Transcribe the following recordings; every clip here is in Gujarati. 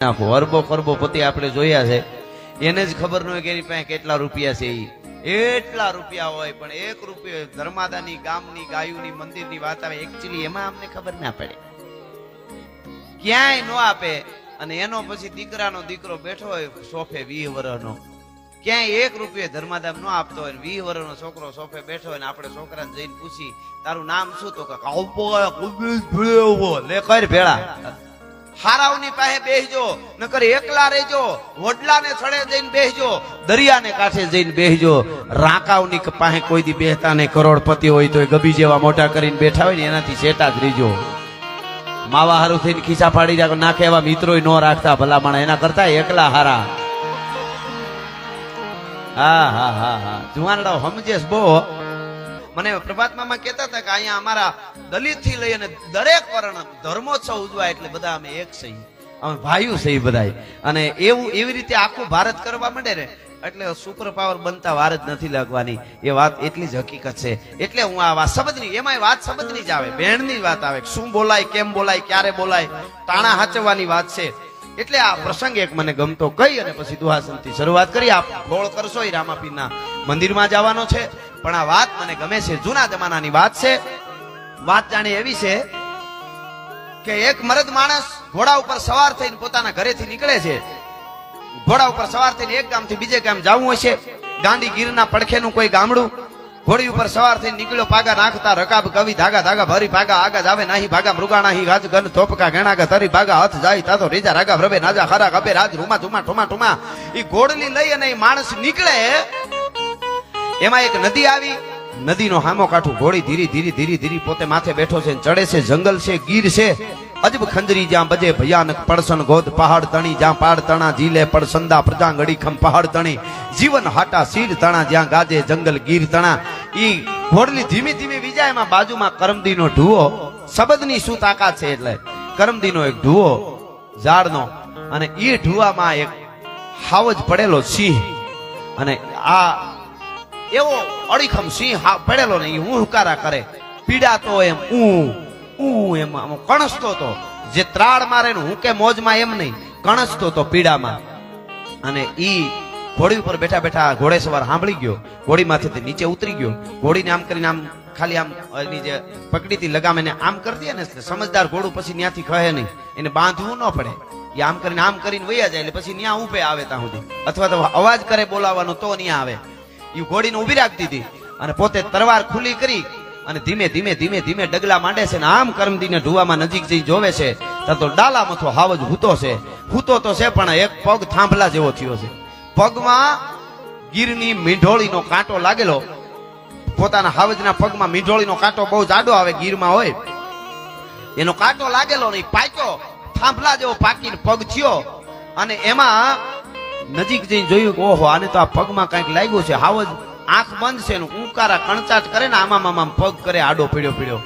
નાખો અરબો ખરબો પતિ આપણે જોયા છે. એને જ ખબર ન હોય કે એની પાસે કેટલા રૂપિયા છે એટલા રૂપિયા હોય, પણ એક રૂપિયો ધર્માદાની ગામની ગાયુની મંદિરની વાત આવે એકચ્યુઅલી એમાં અમને ખબર ના પડે. ક્યાંય ન આપે. અને એનો પછી દીકરાનો દીકરો બેઠો હોય સોફે વીહ વર્ષનો ક્યાંય એક રૂપિયો ધર્માદામ ન આપતો હોય વીહ વર્ષનો છોકરો સોફે બેઠો હોય ને આપણે છોકરાને જઈને પૂછી તારું નામ શું? તો કે ભેળા. હારાવની પાસે બેસજો, નકર એકલા રહેજો, વડલાને છડે જઈને બેસજો, દરિયાને કાંઠે જઈને બેસજો. રાકાવની પાસે કોઈ દી બેહતા ને કરોડપતિ હોય તો ગબી જેવા મોટા કરીને બેઠા હોય ને એનાથી શેટા જ રીજો માવા હારું થઈને ખીસા પાડી રાખો નાખે એવા મિત્રો ન રાખતા ભલામણ. એના કરતા એકલા હારા. હા હા હા હા. જુવાનડા સમજેશ બહુ. મને પ્રભાતમાં કહેતા હતા કે અહીંયા અમારા દલિતથી લઈ અને દરેક વર્ણ ધર્મોત્સવ ઉજવાય એટલે બધા અમે એક સહી અમે ભાઈઓ સહી બધાય. અને એવું, એવી રીતે આખું ભારત કરવા માંડે ને, એટલે સુપર પાવર બનતા વાર જ નથી લાગવાની. એ વાત એટલી જ હકીકત છે. એટલે હું આ વાત શબ્દની એમાંય વાત શબ્દની જ આવે. બેણની જ વાત આવે. શું બોલાય, કેમ બોલાય, ક્યારે બોલાય, તાણા હાચવવાની વાત છે. એટલે આ પ્રસંગ એક મને ગમતો. કહી અને પછી દુહાસનથી શરૂઆત કરી. આપ ગોળ કરશો એ રામાપીરના મંદિરમાં જવાનો છે. પણ આ વાત મને ગમે છે, જૂના જમાનાની વાત છે. વાત જાણે એવી છે કે એક મરદ માણસ ઘોડા ઉપર સવાર થઈને પોતાના ઘરેથી નીકળે છે. ઘોડા ઉપર સવાર થઈને એક ગામથી બીજે ગામ જવું હશે ગાંડી ગીરના પડખેનું કોઈ ગામડું ઘોડી ઉપર સવાર થઈને નીકળ્યો, પાગા નાખતા રકાબ કવિ ધાગા ધાગા ભરી ભાગા આગા જાવે નાહી ભાગા મૃગાણા હી ગાજ ગન થોપકા ગેણા ગા તરી ભાગા હાથ જાય તાતો રીજા રાગા રબે નાજા ખરા કબે રાજ રૂમા ઠુમા ઠુમા ઠુમા. ઈ ઘોડલી લઈ અને માણસ નીકળે એમાં એક નદી આવી, નદીનો હામો કાઠું ઘોડી ધીરી ધીરી ધીરી ધીરી પોતે માથે બેઠો છે ચડે છે, જંગલ છે, ગીર છે. અજબ ખંજરી જ્યાં બજે ભયાનક પડસન ગોદ પહાડ તણી જ્યાં પાડ તણા જીલે પડસંદા પ્રજાંગડી ખમ પહાડ તણી. જીવન હાટા, શીર તણા જ્યાં ગાજે, જંગલ ગીર તણા. ઈ ઘોડલી ધીમી ધીમે વિજાય એમાં બાજુમાં કરમદીનો ઢુવો. શબ્દની શું તાકાત છે એટલે? કરમદીનો એક ઢુવો, ઝાડનો. અને એ ઢુવામાં એક હાવજ પડેલો સિંહ. અને આ એવો અડીખમ સિંહ હા પડેલો ને એ હુંકારા કરે. પીડાતો એમ ઉ ઊ એમ કણસતો તો. જે ત્રાળ મારે ને હું કે મોજમાં એમ નહીં, કણસતો તો પીડામાં. અને ઈ ઘોડી ઉપર બેઠા બેઠા ઘોડે સવાર સાંભળી ગયો. ઘોડીમાંથી નીચે ઉતરી ગયો. ઘોડીને આમ કરીને આમ ખાલી આમ એની જે પકડીથી લગામ એને આમ કરી દે ને સમજદાર ઘોડું પછી ત્યાંથી કહે નહીં. એને બાંધવું ન પડે. એ આમ કરીને આમ કરીને વૈયા જાય એટલે પછી ત્યાં ઉભે આવે ત્યાં સુધી. અથવા તો અવાજ કરે બોલાવવાનો તો ત્યાં આવે. એ ઘોડીને ઊભી રાખતી હતી. અને પોતે તરવાર ખુલી કરી અને ધીમે ધીમે ધીમે ધીમે ડગલા માંડે છે ને આમ કરમદીને ઢુવામાં નજીક જઈ જોવે છે. તો ડાલા મથો હાવજ હૂતો છે. હૂતો તો છે પણ એક પગ થાંભલા જેવો થયો છે. પગમાં ગીરની મીંઢોળીનો કાંટો લાગેલો. પોતાના હાવજના પગમાં મીંઢોળીનો કાંટો બહુ જાડો આવે ગીરમાં હોય. એનો કાંટો લાગેલો નહીં પાક્યો. થાંભલા જેવો પાકીને પગ થયો. અને એમાં નજીક જઈને જોયું કે, ઓહો, આને તો આ પગમાં કંઈક લાગ્યું છે. હાવજ આંખ બંધ છે ને ઉંકારા કણચાટ કરે ને આમાં આમાં પગ કરે, આડો પીડ્યો પીડ્યો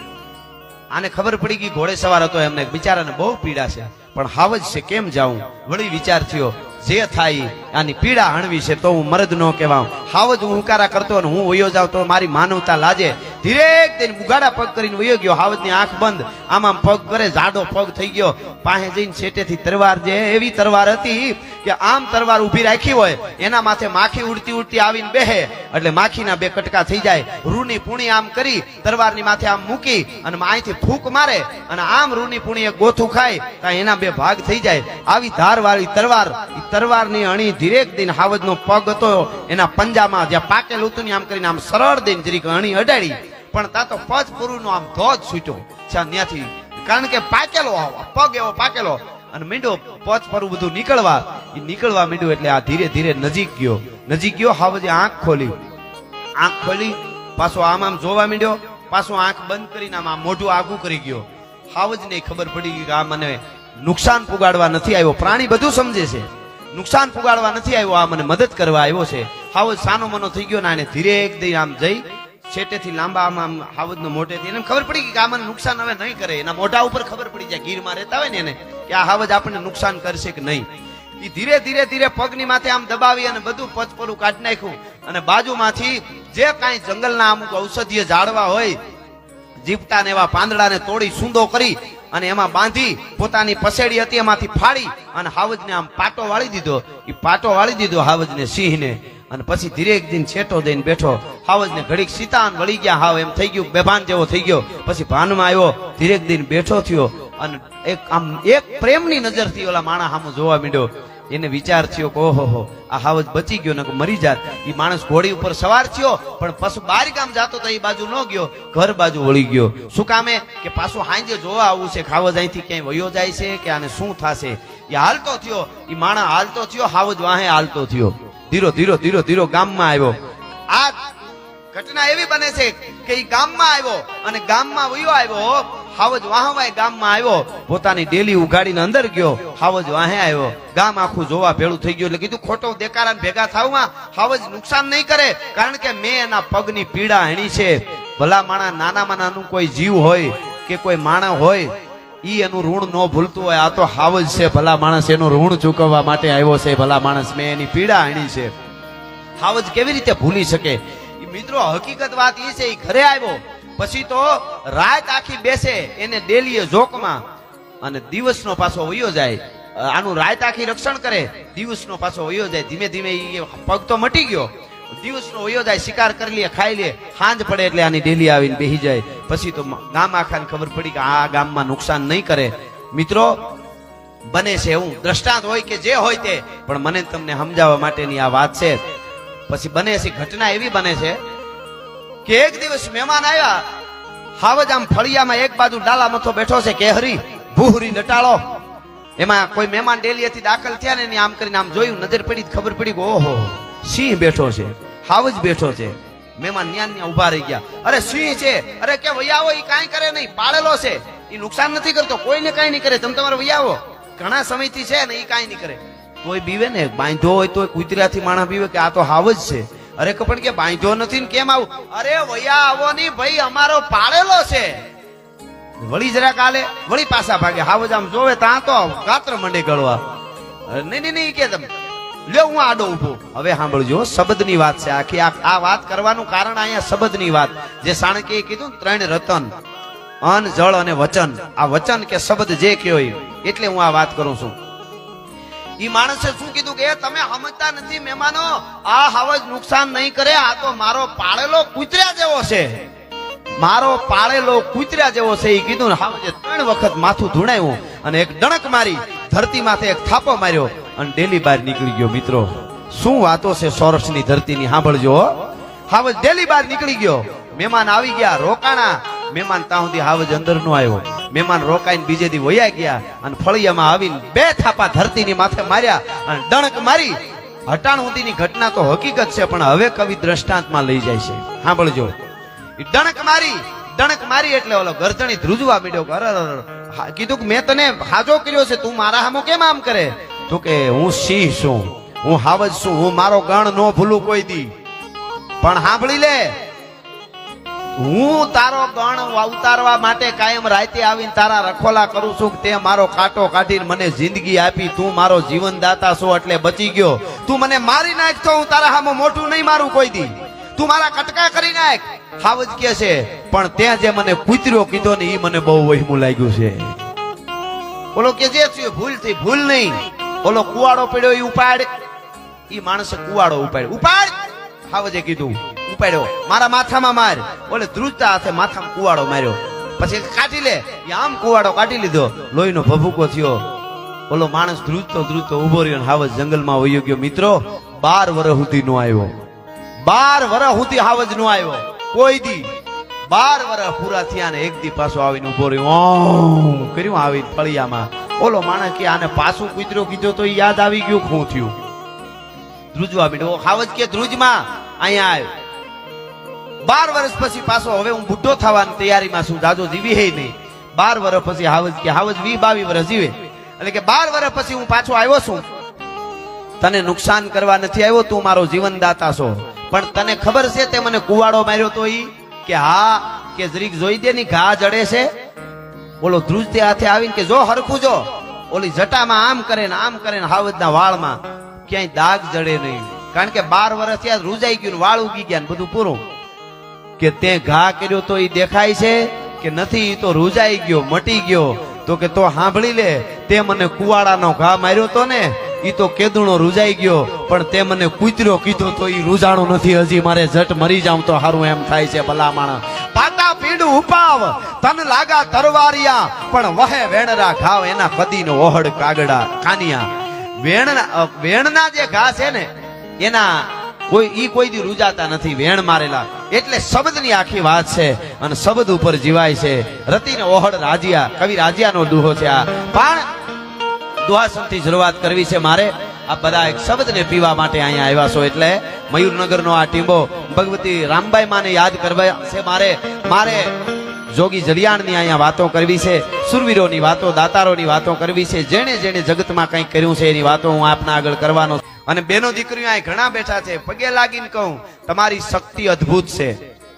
આને ખબર પડી ગઈ ઘોડે સવાર હતો, એમને બિચારાને બહુ પીડા છે. પણ હાવજ છે, કેમ જાઉં? વળી વિચાર થયો, જે થાય આની પીડા હણવી છે તો હું મરદ નો કહેવાઉં. હાવજ હું હુંકારા કરતો અને હું વયો જાઉં તો મારી માનવતા લાજે. ધીરે તેને ઉગાડા પગ કરીને વયો ગયો હાવજની આંખ બંધ. આમ પગ કરે, જાડો પગ થઈ ગયો. પાસે જઈને છેટેથી તરવાર જે એવી તરવાર હતી કે આમ તરવાર ઊભી રાખી હોય, એના માથે માખી ઉડતી ઉડતી આવીને બેહે. એટલે માખીના બે કટકા થઈ જાય. રૂની પૂણી આમ કરી, તરવારની માથે આમ મૂકી અને અહીંથી ફૂંક મારે અને આમ રૂની પૂણી ગોથું ખાય ત્યાં એના બે ભાગ થઈ જાય. આવી ધારવાળી તરવાર તરવારની અણી ધીરેક દિન હાવજનો પગ હતો, એના પંજામાં જ્યાં પાકેલું હતું ને આમ કરીને આમ સરળ દઈને જરીક અણી અડાડી. પણ તા તો પજ પુરુનો આમ ધોજ છૂટ્યો. છે ત્યાંથી કારણ કે પાકેલો પગ એવો પાકેલો અને મીંડો પચ પરું બધું નીકળવા એ નીકળવા મીંડું એટલે આ ધીરે ધીરે નજીક ગયો. નજીક ગયો હાવજે આંખ ખોલી. આંખ ખોલી, પાછો આમ આમ જોવા મીંડ્યો, પાછો આંખ બંધ કરીને આમ મોઢું આગું કરી ગયો. હાવજને ખબર પડી કે આ મને નુકસાન પુગાડવા નથી આવ્યો. પ્રાણી બધું સમજે છે. નુકસાન પુગાડવા નથી આવ્યો, આ મને મદદ કરવા આવ્યો છે. હાવજ સાનો મનો થઈ ગયો ને આને ધીરે એક દઈ આમ જઈ છેટેથી લાંબા આમ આમ મોટે મોટેથી એને ખબર પડી કે આમાં નુકસાન હવે નહીં કરે. એના મોઢા ઉપર ખબર પડી જાય, ગીરમાં રહેતા હોય ને એને, કે આ હાવજ આપણને નુકસાન કરશે કે નહીં. એ ધીરે ધીરે ધીરે પગની માથે આમ દબાવી અને બધું પચપરું કાઢી નાખ્યું. અને બાજુમાંથી જે કાંઈ જંગલના અમુક ઔષધીય ઝાડવા હોય જીપતા ને એવા પાંદડાને તોડી સૂંદો કરી અને એમાં બાંધી પોતાની પસેડી હતી એમાંથી ફાડી અને હાવજને આમ પાટો વાળી દીધો. એ પાટો વાળી દીધો હાવજને સિંહને. અને પછી ધીરે એક દિન છેટો દઈને બેઠો. હાવજને ઘડીક સીતાન વળી ગયા. હાવ એમ થઈ ગયું, બેભાન જેવો થઈ ગયો. પછી ભાનમાં આવ્યો ધીરેક દિન બેઠો થયો અને એક આમ એક પ્રેમની નજરથી ઓલા માણા આમ જોવા માંડ્યો. એને વિચાર થયો કે ઓહો આ હાવજ બચી ગયો ને મરી જાત. એ માણસ ઘોડી ઉપર સવાર થયો, પણ પાછું બાર ગામ જતો તો એ બાજુ ન ગયો, ઘર બાજુ વળી ગયો. શું કામે? કે પાછું હાંજે જોવા આવું છે ખાવજ અહીંથી ક્યાંય વયો જાય છે કે આને શું થશે? એ હાલતો થયો એ માણસ હાલતો થયો, હાવજ વાહે હાલતો થયો. ધીરો ધીરો ધીરો ધીરો, ગામમાં આવ્યો. આ ઘટના એવી બને છે કે એ ગામમાં આવ્યો અને ગામમાં વયો આવ્યો, હાવજ વાહવાય ગામમાં આવ્યો, પોતાની ડેલી ઉગાડીને અંદર ગયો, હાવજ વાહે આવ્યો. ગામ આખું જોવા ભેળું થઈ ગયું એટલે કીધું, ખોટો દેકારા ભેગા થવામાં હાવજ નુકસાન નહીં કરે, કારણ કે મેં એના પગની પીડા એણી છે. ભલા માણા નાનામાં નાનું કોઈ જીવ હોય કે કોઈ માણસ હોય ઈ એનું ઋણ ન ભૂલતું હોય, આ તો હાવજ છે. ભલા માણસ એનું ઋણ ચૂકવવા માટે આવ્યો છે. ભલા માણસ મેં એની પીડા આણી છે. હાવજ કેવી રીતે ભૂલી શકે? મિત્રો, હકીકત વાત એ છે એ ઘરે આવ્યો. પછી તો રાત આખી બેસે એને ડેલીએ જોકમાં અને દિવસનો પાછો વયો જાય. આનું રાત આખી રક્ષણ કરે, દિવસનો પાછો વયો જાય. ધીમે ધીમે એ પગ તો મટી ગયો. દિવસનો વયો જાય શિકાર કરી લે, ખાઈ લે સાંજ પડે એટલે આની ડેલી આવીને બેહી જાય. પછી તો ગામ આખાને ખબર પડી કે આ ગામમાં નુકસાન નહીં કરે. મિત્રો, બને છે એવું. દ્રષ્ટાંત હોય કે જે હોય તે, પણ મને તમને સમજાવવા માટેની આ વાત છે. પછી બને છે, ઘટના એવી બને છે કે એક દિવસ મહેમાન આવ્યા. હાવજ આમ ફળિયામાં એક બાજુ ડાલા મથો બેઠો છે, કેહરી, ભૂહરી લટાળો એમાં કોઈ મહેમાન ડેલીએથી દાખલ થયા ને આમ કરીને આમ જોયું, નજર પડી ખબર પડી કે ઓહો. સિંહ બેઠો છે, હાવજ બેઠો છે. મહેમાન ન્યા ન્યા ઊભા રહી ગયા. અરે સિંહ છે? અરે કે વૈયાવો એ કાંઈ કરે નહીં, પાળેલો છે. એ નુકસાન નથી કરતો, કોઈને કાંઈ નહીં કરે. તમે તમારે વૈયાવો ઘણા સમયથી છે ને એ કાંઈ નહીં કરે. કોઈ બીવે ને બાંધો હોય તો કુતરાથી માણસ બીવે કે આ તો હાવજ છે. અરે કપણ કે બાંધો નથી ને કેમ આવું? અરે વૈયા આવો નહીં ભાઈ, અમારો પાળેલો છે. વળી જરાક આલે વળી પાછા ભાગે. હાવજ આમ જોવે ત્યાં તો ગાત્ર મંડે ગળવા. નહીં નહીં નહીં કે તમે. લ્યો હું આડો ઊભો હવે સાંભળજો, શબ્દની વાત છે આખી. આ વાત કરવાનું કારણ અહીંયા શબ્દની વાત. જે સાણકે કીધું ત્રણ રતન, અન, જળ અને વચન. આ વચન કે શબ્દ જે કયો એટલે હું આ વાત કરું છું. ઈ માણસે શું કીધું કે તમે સમજતા નથી મહેમાનો. આ હાવજ નુકસાન નહીં કરે. આ તો મારો પાળેલો કૂતર્યા જેવો છે. મારો પાળેલો કૂતર્યા જેવો છે. એ કીધું ને હાવજે ત્રણ વખત માથું ધૂણાયું અને એક ડણક મારી ધરતી માથે એક થાપો માર્યો. અને ડેલી બહાર નીકળી ગયો મિત્રો. શું વાતો છે સૌરાષ્ટ્રની ધરતીની? સાંભળજો. હાવજ ડેલી બહાર નીકળી ગયો. મહેમાન આવી ગયા, રોકાણા. મહેમાન ત્યાં સુધી હાવજ અંદર નો આવ્યો. મહેમાન રોકાઈને બીજે દી વયા ગયા અને ફળિયામાં આવીને બે થાપા ધરતીની માથે માર્યા અને ડણક મારી. હટાણ સુધીની ઘટના તો હકીકત છે, પણ હવે કવિ દ્રષ્ટાંતમાં લઈ જાય છે. સાંભળજો. દણક મારી, ડણક મારી એટલે ઓલો ગરજણી ધ્રુજવા મીડ્યો કીધું કે મેં તને હાજો કર્યો છે, તું મારા હામો કેમ આમ કરે? તો કે હું સિંહ છું? હું હાવજ છું, હું મારો ગણ નો ભૂલું કોઈ દી. પણ સાંભળી લે, હું તારો ગણ અવતારવા માટે કાયમ રાતે આવીને તારા રખોલા કરું છું તે મારો કાંટો કાઢીને મને જિંદગી આપી. તું મારો જીવનદાતા છો એટલે બચી ગયો. તું મને મારી નાખ તો હું તારા હામો મોટું નહીં મારું કોઈ દી. તું મારા કટકા કરી નાખ. હાવજ કે છે, પણ ત્યાં જે મને કૂતરો કીધો ને એ મને બહુ વહેમું લાગ્યું છે. ઓલો કે જે ભૂલથી ભૂલ નહીં. ઓલો કુવાડો પડ્યો એ ઉપાડ. ઈ માણસે કુવાડો ઉપાડ! ઉપાડ હાવજે કીધું. ઉપાડ્યો. મારા માથામાં માર. ઓલે ધ્રુજતા હાથે માથામાં કુવાડો માર્યો. પછી કાઢી લે. આમ કુવાડો કાઢી લીધો. લોહીનો ભભૂકો થયો. ઓલો માણસ ધ્રુજતો ધ્રુજતો ઊભો રહ્યો હાવજ જંગલમાં વયો ગયો. મિત્રો, બાર વર્ષ સુધી નો આવ્યો. બાર વર્ષ સુધી હાવજ નો આવ્યો. કોઈ દી. બાર વર્ષ પૂરા થયા ને એક દી પાછો આવીને ઊભો રહ્યો. કર્યું આવી ફળિયામાં. ઓલો માણસ કે આને પાછું કૂતરો કીધો તો યાદ આવી ગયું શું થયું? ધ્રુજવા મીડો હાવજ કે ધ્રુજમાં, અહીંયા આવ્યો. બાર વર્ષ પછી પાછો હવે હું બુઢો થવાની તૈયારીમાં છું દાદો જીવી હે નહીં. બાર વર્ષ પછી હાવજ કે હાવજ વી બાવી વર્ષ જીવે. એટલે કે બાર વર્ષ પછી હું પાછો આવ્યો છું. તને નુકસાન કરવા નથી આવ્યો, તું મારો જીવનદાતા છો. પણ તને ખબર છે તે મને કુવાડો માર્યો તો ઈ કે હા, કે જરીક જોઈ દે ની ઘા જડે છે? બોલો ધ્રુજતે હાથે આવીને કે જો હરખું જો. ઓલી જટામાં આમ કરે ને આમ કરે ને હાવજના વાળમાં ક્યાંય દાગ જડે નહીં. કારણ કે બાર વર્ષ ત્યાં રૂજાઈ ગયું વાળ ઉગી ગયા ને બધું પૂરું. કે તે ઘા કર્યો તો એ દેખાય છે કે નથી તો રૂજાઈ ગયો, મટી ગયો. તો કે તો સાંભળી લે, તે મને કુવાડાનો ઘા માર્યો તો ને એ તો કેદુણો રૂજાઈ ગયો. પણ તે મને કૂતર્યો કીધો તો એ રૂજાણો નથી, હજી મારે જટ મરી જાઉં તો હારું એમ થાય છે ભલા માણસ. પાટા પીડું ઉપાવ. તન લાગા તરવારિયા, પણ વહે વેણરા ઘાવ એના કદીનો ઓહડ કાગડા કાનિયા વેણના વેણના જે ઘા છે ને, એના કોઈ, ઈ કોઈ દી રૂજાતા નથી, વેણ મારેલા. એટલે શબ્દની આખી વાત છે અને શબ્દ ઉપર જીવાય છે. રતિને ઓહડ રાજિયા, કવિ રાજિયાનો દુહો છે આ. પણ દુહાસનથી શરૂઆત કરવી છે મારે. આ બધા એક શબ્દને પીવા માટે અહીંયા આવ્યા છો એટલે મયુરનગરનો આ ટીંબો ભગવતી રામબાઈ માને યાદ કરવા છે. મારે મારે જોગી જલિયાણની અહીંયા વાતો કરવી છે, સુરવીરોની વાતો, દાતારોની વાતો કરવી છે. જેણે જેણે જગતમાં કંઈક કર્યું છે એની વાતો હું આપના આગળ કરવાનો અને બેનો દીકરીઓ અહીં ઘણા બેઠા છે. પગે લાગીને કહું, તમારી શક્તિ અદ્ભુત છે.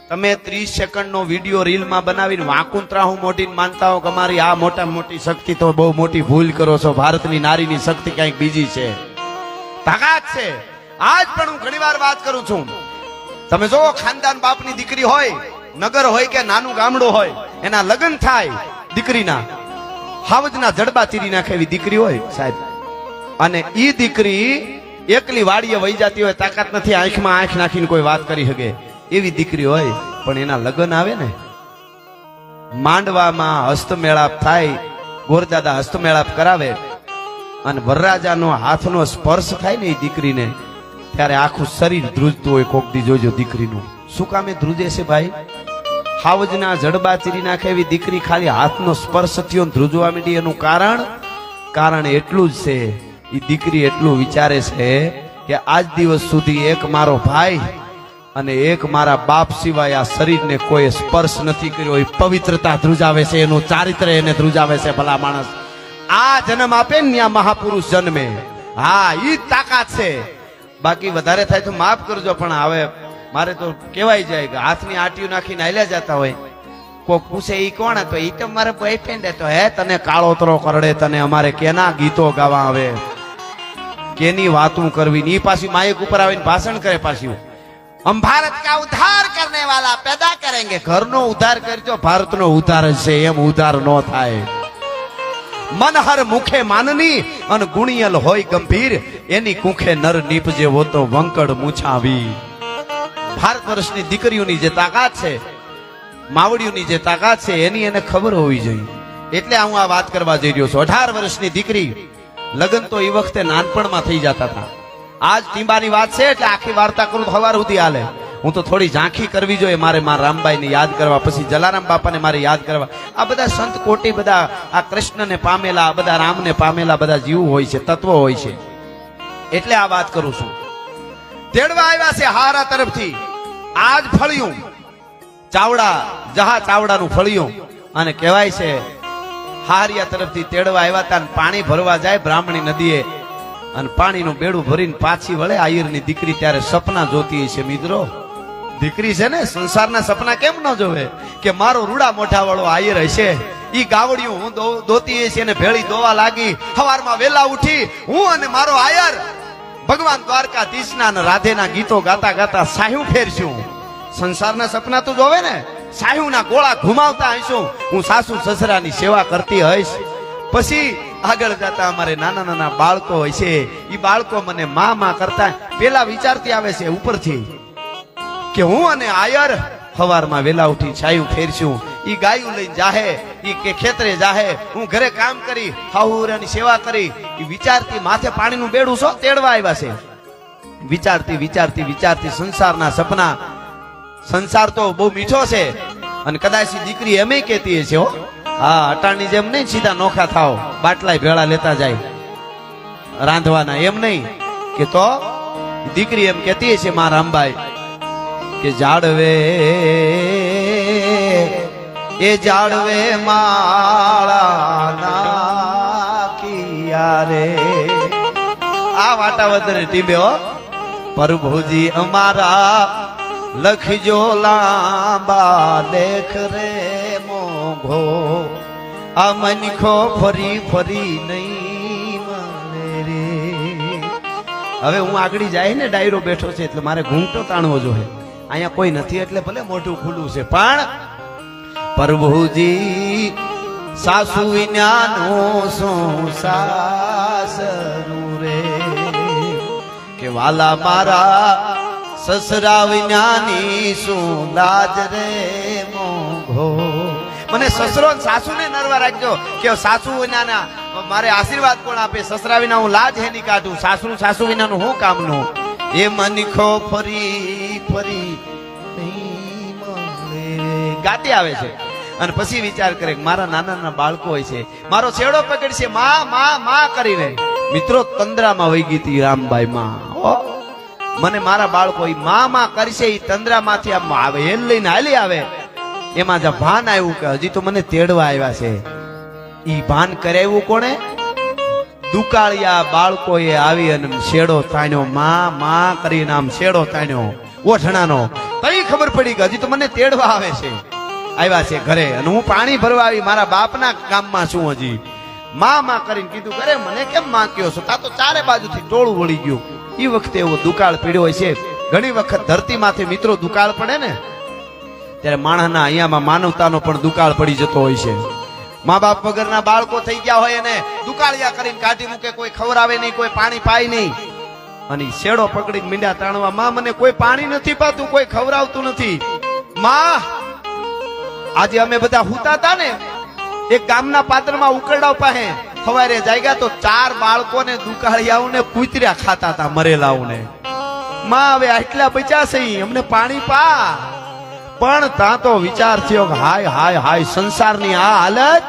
તમે ત્રીસ સેકન્ડનો વીડિયો રીલમાં બનાવીને વાંકુંતરા હું મોટી માનતા હો કે અમારી આ મોટા મોટી શક્તિ તો બહુ મોટી ભૂલ કરો છો. ભારતની નારીની શક્તિ કંઈક બીજી છે. તાકાત છે. આજ પણ હું ઘણીવાર વાત કરું છું. તમે જો ખાનદાન બાપની દીકરી હોય, નગર હોય કે નાનું ગામડું હોય, એના લગ્ન થાય, દીકરીના, હાવજના જડબા ચીરી નાખે એવી દીકરી હોય, સાહેબ. અને ઈ દીકરી એકલી વાડીએ વહી જતી હોય, તાકાત નથી આંખમાં આંખ નાખીને કોઈ વાત કરી શકે. એવી દીકરી હોય, પણ એના લગ્ન આવે ને. માંડવામાં હસ્તમેળાપ થાય, ગોરદાદા હસ્તમેળાપ કરાવે, અને વરરાજાનો હાથનો સ્પર્શ થાય ને એ દીકરીને. ત્યારે આખું શરીર ધ્રુજતું હોય કોક દી જોજો દીકરીનું. શું કામે ધ્રુજે છે ભાઈ? હાવજના જડબા ચીરી નાખે એવી દીકરી ખાલી હાથનો સ્પર્શ થયો ધ્રુજવા માંડી. એનું કારણ? કારણ એટલું જ છે એ દીકરી એટલું વિચારે છે કે આજ દિવસ સુધી એક મારો ભાઈ અને એક મારા બાપ સિવાય આ શરીરને કોઈ સ્પર્શ નથી કર્યો. એ પવિત્રતા ધ્રુજાવે છે, એનું ચારિત્ર એને ધ્રુજાવે છે, ભલા માણસ. આ જન્મ આપે ને ત્યાં મહાપુરુષ જન્મે. હા, ઈ તાકાત છે. બાકી વધારે થાય તો માફ કરજો, પણ હવે મારે તો કહેવાય જાય કે હાથની આટીઓ નાખીને હાલ્યા જતા હોય. કોક પૂછે એ કોણ હતો? એ તો મારે બોયફ્રેન્ડ હતો. હે, તને કાળોતરો કરડે, તને અમારે કેના ગીતો ગાવા આવે? કેની વાતું કરવી? ની પાછી માયક ઉપર આવીને ભાષણ કરે પાછું. હમ ભારત કા ઉદ્ધાર કરને વાલા પેદા કરેંગે. ઘરનો ઉદ્ધાર કરજો, ભારતનો ઉદ્ધાર છે. એમ ઉધાર ન થાય. મનહર મુખે માનની અને ગુણિયલ હોય ગંભીર. એની કુખે નર નીપજે હો તો વંકડ મૂછાવી. ભારત વર્ષની દીકરીઓની જે તાકાત છે, માવડીઓની જે તાકાત છે, એની એને ખબર હોવી જોઈએ. એટલે હું આ વાત કરવા જઈ રહ્યો છું. અઢાર વર્ષની દીકરી, લગ્ન તો એ વખતે નાનપણમાં થઈ જતા હતા. આજ ટીંબાની વાત છે, એટલે આખી વાર્તા કરું સવાર સુધી હાલે. હું તો થોડી ઝાંખી કરવી જોઈએ મારે મારા રામબાઈને યાદ કરવા, પછી જલારામ બાપાને મારે યાદ કરવા. આ બધા સંત કોટી બધા આ કૃષ્ણને પામેલા, આ બધા રામને પામેલા બધા જીવ હોય છે, તત્વો હોય છે. એટલે આ વાત કરું છું. તેડવા આવ્યા છે હારા તરફથી. આજ ફળિયું. ચાવડા, જહા ચાવડાનું ફળિયું. અને કહેવાય છે, હારિયા તરફથી તેડવા આવ્યા હતા પાણી ભરવા જાય બ્રાહ્મણી નદીએ. અને પાણીનું બેડું ભરીને પાછી વળે આયરની દીકરી ત્યારે સપના જોતી છે મિત્રો. દીકરી છે ને, સંસારના સપના કેમ ન જોવે? કે મારો રૂડા મોઠા વાળો આયર હશે ઈ ગાવડિયું હું દોતી હશે ને ભેળી દોવા લાગી. સવારમાં વેલા ઉઠી હું અને મારો આયર ભગવાન દ્વારકાધીશના અને રાધેના ગીતો ગાતા ગાતા સાહ્યું ફેરશું સંસારના સપના તું જોવે ને, સાહ્યુના ગોળા ઘુમાવતા હશું હું સાસુ સસરાની સેવા કરતી હઈશ. પછી આગળ જતા અમારે નાના નાના બાળકો હોય છે. એ બાળકો મને મા મા કરતા પેલા વિચારતી આવે છે ઉપરથી. કે હું અને આયર સવારમાં વેલા ઉઠી છાયું ફેરશું. ઈ ગાયું લઈને જાહે, ઈ કે ખેતરે જાહે, હું ઘરે કામ કરી હાહુરાની સેવા કરી. ઈ વિચારતી માથે પાણીનું બેડું છો તેડવા આવ્યા છે? વિચારતી વિચારતી વિચારતી સંસારના સપના. સંસાર તો બહુ મીઠો છે. અને કદાચ દીકરી એમે કહેતી હશે, હો. હા, અટાણની જેમ નહીં સીધા નોખા થાવ, બાટલાય ભેળા લેતા જાય. રાંધવાના એમ નહીં, કે તો દીકરી એમ કહેતી હશે, મારા રામબાઈ કે જાળવે, એ જાળવે માળા નાખિયા રે આ વાટાવદર ટીબે હો. પ્રભુજી અમારા લખજો લાંબા લેખ રે મોઘો. આ મનખો ફરી ફરી નહીં મળે હવે હું આગળ જાય ને ડાયરો બેઠો છે એટલે મારે ઘૂંટો તાણવો જોઈએ. અહીંયા કોઈ નથી એટલે ભલે મોઢું ખુલ્લું છે, પણ પ્રભુજી, સાસુ વિજ્ઞાનો શું સાસરું રે. કે વાલા મારા સસરા વિનાની શું લાજ રે મોઘો. મને સસરો સાસુને નરવા રાખજો. કે સાસુ વિનાના, મારે આશીર્વાદ કોણ આપે? સસરા વિના હું લાજ હે નહીં કાઢું. સાસુ સાસુ વિનાનું હું કામનું? એ મનખો ફરી ફરી ગાતી આવે છે. અને પછી વિચાર કરે મારા નાના નાના બાળકો હોય છે. મારો છેડો પકડશે. માં માં માં કરીને. મિત્રો, તંદ્રામાં વહી ગઈ હતી રામભાઈ માં. મને મારા બાળકો એ માં માં કરશે એ તંદ્રામાંથી આમ આવે. હેલ લઈને હાલી આવે. એમાં જ ભાન આવ્યું કે હજી તો મને તેડવા આવ્યા છે. એ ભાન કરાવ્યું કોણે? દુકાળિયા બાળકોએ આવી અને શેડો તાણ્યો. માં માં કરીને આમ શેડો તાણ્યો. ઓઠણાનો તઈ ખબર પડી કે હજી તો મને તેડવા આવે છે. આવ્યા છે ઘરે અને હું પાણી ભરવા આવી. મારા બાપના ગામમાં છું હજી. માં માં કરીને કીધું કરે મને કેમ માં કયો છો? તા તો ચારે બાજુથી ટોળું વળી ગયું. એ વખતે એવો દુકાળ પીડ્યો હોય છે. ઘણી વખત ધરતીમાંથી મિત્રો દુકાળ પડે ને, ત્યારે માણસના અહીંયામાં માનવતાનો પણ દુકાળ પડી જતો હોય છે. મા બાપ વગરના બાળકો થઈ ગયા હોય એને દુકાળિયા કરીને કાઢી મૂકે, કોઈ ખવરાવે નહીં, કોઈ પાણી પાય નહીં. અને શેડો પકડીને મીંડા તાણવા, માં, મને કોઈ પાણી નથી પાતું, કોઈ ખવરાવતું નથી. માં, આજે અમે બધા હુતા હતા ને, એક ગામના પાત્રમાં ઉકરડાવ પાસે સવારે જાગ્યા તો ચાર બાળકોને, દુકાળિયાઓને કૂતર્યા ખાતા હતા મરેલાઓને. માં, હવે આટલા બચ્યા છે અમને પાણી પા. પણ ત્યાં તો વિચાર થયો કે હાય હાય હાય, સંસારની આ હાલત,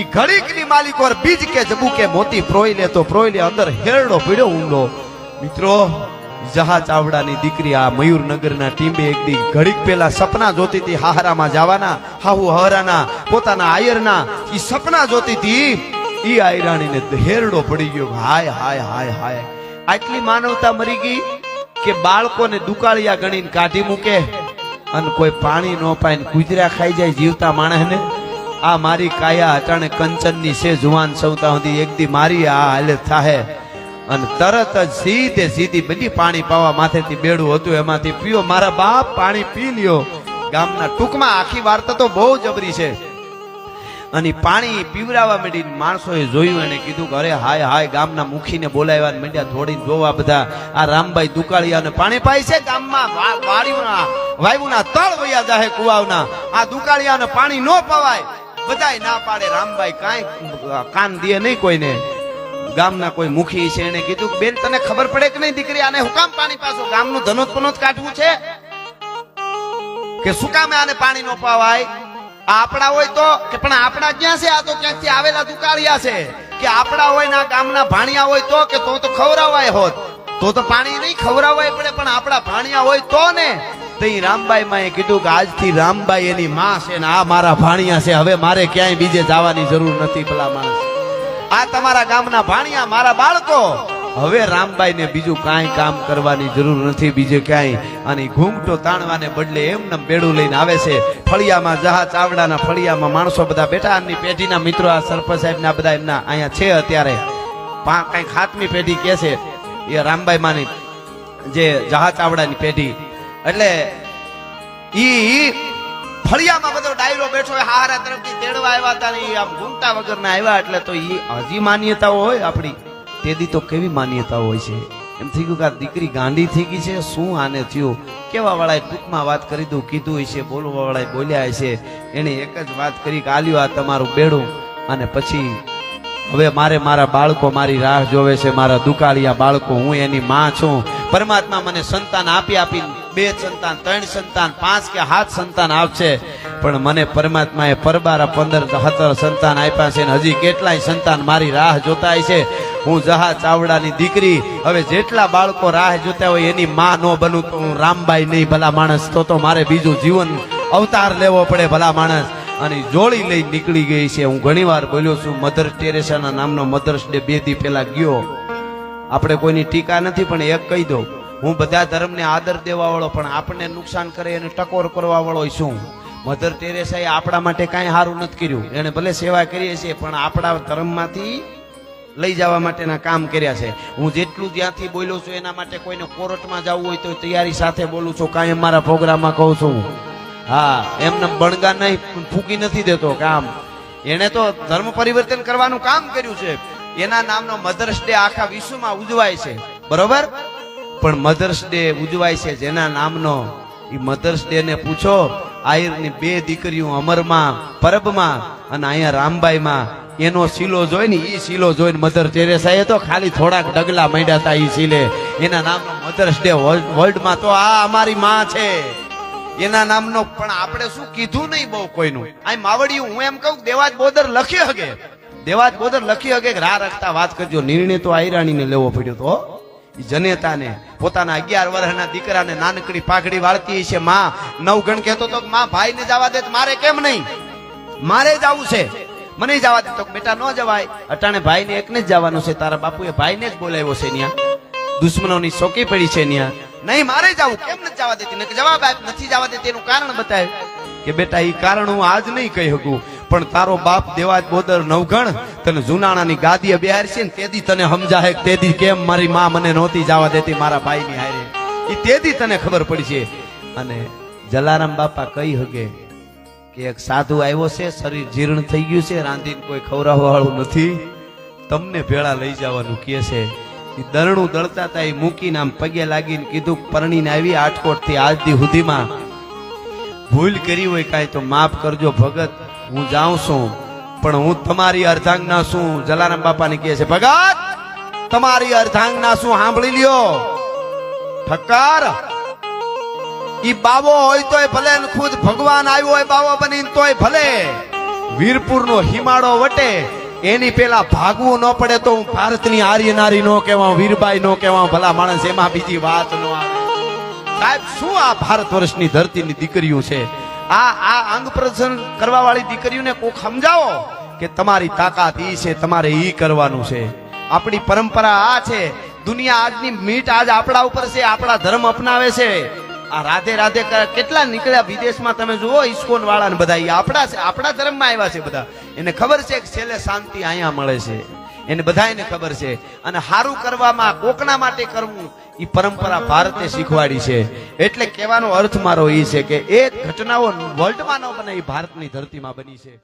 ઈ ઘડીકની માલિકો બીજ કે જબુ કે મોતી પ્રોઈ લે, તો પ્રોઈ લે, અંદર હેરડો પીડ્યો ઊંડો. મિત્રો જહા ચાવડાની દીકરી આ મયુરનગરના ટીમે એક દી ઘડીક પેલા સપના જોતી હતી હાહરામાં જવાના, હાહુ હરાના પોતાના આયરના, ઈ સપના જોતી હતી, ઈ આયરાણીને હેરડો પડી ગયો હાય હાય હાય હાય. આટલી માનવતા મરી ગઈ કે બાળકોને દુકાળિયા ગણીને કાઢી મૂકે. અને કોઈ પાણી ન પાય ને ખાઈ જાય જીવતા માણસને આ મારી કાયા અટાણે કંચનની છે જુવાન સૌતા સુધી. એક દી મારી આ હાલત થાહે. અને તરત જ સીધે સીધી બધી પાણી પાવા માથેથી બેડું હતું એમાંથી પીઓ. મારા બાપ પાણી પી લ્યો. ગામના ટૂંકમાં આખી વાર્તા તો બહુ જબરી છે. અને પાણી પીવડાવવા માંડીને માણસોએ જોયું એને કીધું કે અરે હાય હાય ગામના મુખીને બોલાવ્યા માંડ્યા થોડીને જોવા બધા આ રામભાઈ દુકાળિયાને પાણી પાય છે ગામમાં વાડીઓના વાયુના તળ વયા જાહે કુવાવના. આ દુકાળિયાને પાણી ન પવાય. બધાય ના પાડે. રામભાઈ કાંઈ કાન દે નહીં કોઈને. ગામના કોઈ મુખી છે એને કીધું બેન, તને ખબર પડે કે નહીં દીકરી, આને હું કામ પાણી પાછું? ગામનું ધનોત પનોત કાઢવું છે? કે શું કામે આને પાણી નો પાવાય? આપણા હોય તો, કે પણ આપણા ક્યાં છે? આ તો ક્યાંકથી આવેલા દુકાળિયા છે. કે આપણા હોય ના ગામના ભાણિયા હોય તો, કે તો તો ખવરાવાય હોત. તો તો પાણી નહીં ખવરાવાય પડે, પણ આપણા ભાણિયા હોય તો ને. તો રામબાઈ માં કીધું કે આજથી રામબાઈ એની માં છે ને આ મારા ભાણિયા છે. હવે મારે ક્યાંય બીજે જવાની જરૂર નથી ભલા માણસ. આ તમારા ગામના ભાણિયા મારા બાળકો. હવે રામબાઈ ને બીજું કાંઈ કામ કરવાની જરૂર નથી, બીજે ક્યાંય. અને ઘૂંઘટો તાણવાને બદલે એમને બેડું લઈને આવે છે. ફળિયામાં જહા ચાવડાના ફળિયામાં માણસો બધા બેઠા, એમની પેઢીના મિત્રો આ સરપંચ સાહેબ ના બધા એમના અહીંયા છે અત્યારે. પા કઈ ખાતમી પેઢી કે છે, એ રામબાઈ માની જે જહા ચાવડાની પેઢી. એટલે ઈ ફળિયામાં બધો ડાયરો બેઠો હોય હારા તરફથી તેડવા આવ્યા હતા આમ ઘૂમતા વગરના આવ્યા, એટલે તો એ હજી માન્યતાઓ હોય આપણી. તેદી તો કેવી માન્યતા હોય છે? એમ થઈ ગયું કે આ દીકરી ગાંડી થઈ ગઈ છે, શું આને થયું? કેવા વાળાએ ટૂંકમાં વાત કરી દઉં, કીધું છે બોલવા વાળાએ બોલ્યા હશે એણે એક જ વાત કરી કે, આલ્યું આ તમારું બેડું. અને પછી, હવે મારે મારા બાળકો મારી રાહ જોવે છે, મારા દુકાળિયા બાળકો, હું એની માં છું. પરમાત્મા મને સંતાન આપી આપી બે સંતાન, ત્રણ સંતાન, પાંચ કે સાત સંતાન આવશે પણ મને પરમાત્માએ પરબારા પંદર સત્તર સંતાન આપ્યા છે ને હજી કેટલાય સંતાન મારી રાહ જોતા છે. હું જહા ચાવડાની દીકરી, હવે જેટલા બાળકો રાહ જોતા હોય એની માં ન બનું તો હું રામબાઈ નહીં ભલા માણસ, તો તો મારે બીજું જીવન અવતાર લેવો પડે ભલા માણસ. અને જોડી લઈ નીકળી ગઈ છે. હું ઘણીવાર બોલ્યો છું, મધર ટેરેસાના નામનો મધર્સ ડે બે દી પહેલા ગયો. આપણે કોઈની ટીકા નથી, પણ એક કહી દઉં. હું બધા ધર્મને આદર દેવા વાળો પણ આપણને નુકસાન કરે એને ટકોર કરવા વાળો શું મધર ટેરેસાએ આપણા માટે કાંઈ સારું નથી કર્યું. એને ભલે સેવા કરીએ છીએ, પણ આપણા ધર્મમાંથી લઈ જવા માટેના કામ કર્યા છે. હું જેટલું જ્યાંથી બોલું છું, એના માટે કોઈને કોર્ટમાં જવું હોય તો તૈયારી સાથે બોલું છું, કાંઈ અમારા પ્રોગ્રામમાં કહું છું. હા, એમને બણગા નહીં ફૂકી નથી દેતો કામ. એણે તો ધર્મ પરિવર્તન કરવાનું કામ કર્યું છે. એના નામનો મધર્સ ડે આખા વિશ્વમાં ઉજવાય છે. બરોબર? પણ મધર્સ ડે ઉજવાય છે જેના નામનો. એ મધર્સ ડે ને પૂછો, આયરની બે દીકરીઓ અમરમાં, પરબમાં અને અહીંયા રામબાઈમાં. એનો શીલો જોઈ ને એ શીલો જોઈને મધર ટેરેસાએ તો ખાલી થોડાક ડગલા માંડ્યા હતા એ શીલે. એના નામનો મધર્સ ડે વર્લ્ડમાં તો આ અમારી માં છે. એના નામનો પણ આપણે શું કીધું નહીં બહુ કોઈનું. આ માવડિયું, હું એમ કહું દેવાજ બોદર લખી હગે. દેવાજ બોદર લખી હગે રાહ રખતા વાત કરજો. નિર્ણય તો આયરાણીને લેવો પડ્યો તો જનેતાને, પોતાના અગિયાર વર્ષના દીકરાને નાનકડી પાઘડી વાળતી છે માં. નવ ગણ કહેતો તો માં, ભાઈને જવા દે મારે કેમ નહીં? મારે જવું છે. મને જવા દે. તો બેટા, ન જવાય. અટાણે ભાઈને એકને જ જવાનું છે. તારા બાપુએ ભાઈને જ બોલાવ્યો છે ન્યા. દુશ્મનોની શોકી પડી છે ન્યા. નહીં, મારે જવું કેમ નથી જવા દેતી? જવાબ આપ, નથી જવા દેતી. એનું કારણ બતાવે કે, બેટા એ કારણ હું આજ નહીં કહી શકું. પણ તારો બાપ દેવાજ બોદર નવગણ તને જુનાણાની ગાદીએ બેહાર છે ને તેદી તને સમજાય તેથી કેમ મારી માં મને નહોતી જવા દેતી, મારા ભાઈની હારે. એ તેથી તને ખબર પડી છે અને જલારામ બાપા કહી હગે કે એક સાધુ આવ્યો છે, શરીર જીર્ણ થઈ ગયું છે, રાંધીને કોઈ ખવડાવવા વાળું નથી. તમને ભેળા લઈ જવાનું કહે છે. એ દરણું દળતા હતા એ મૂકીને આમ પગે લાગીને કીધું પરણીને આવી આટકોટ આજથી સુધીમાં. ભૂલ કરી હોય કાંઈ તો માફ કરજો ભગત. હું જાઉં છું, પણ હું તમારી અર્ધાંગના શું જલારામ બાપાને કહે છે, ભગત, તમારી અર્ધાંગના શું સાંભળી લ્યો? ઠક્કર. ઈ બાવો હોય તોય ભલે ખુદ ભગવાન આવ્યો હોય, બાવો બની તોય ભલે. વીરપુર નો હિમાડો વટે એની પેલા ભાગવું ન પડે તો હું ભારતની આર્ય નારી નો કહેવા વીરબાઈ નો કહેવા ભલા માણસ, એમાં બીજી વાત નો આવે. સાહેબ, શું આ ભારત વર્ષની ધરતીની દીકરીઓ છે? આ આ અંગ પ્રદર્શન કરવા વાળી દીકરીઓને કોક સમજાવો કે તમારી તાકાત ઈ છે, તમારે ઈ કરવાનું છે. આપણી પરંપરા આ છે. દુનિયા આજની મીટ આજ આપણા ઉપર છે, આપણા ધર્મ અપનાવે છે. આ રાધે રાધે કેટલા નીકળ્યા વિદેશમાં તમે જુઓ ઇસ્કોન વાળા ને બધા આપણા આપણા ધર્મમાં આવ્યા છે બધા. એને ખબર છે કે છેલ્લે શાંતિ અહીંયા મળે છે. એને બધાને ખબર છે. અને સારું કરવામાં, કોકના માટે કરવું એ પરંપરા ભારતે શીખવાડી છે. એટલે કહેવાનો અર્થ મારો એ છે કે એ ઘટનાઓ વર્લ્ડમાં ન બને, એ ભારતની ધરતીમાં બની છે.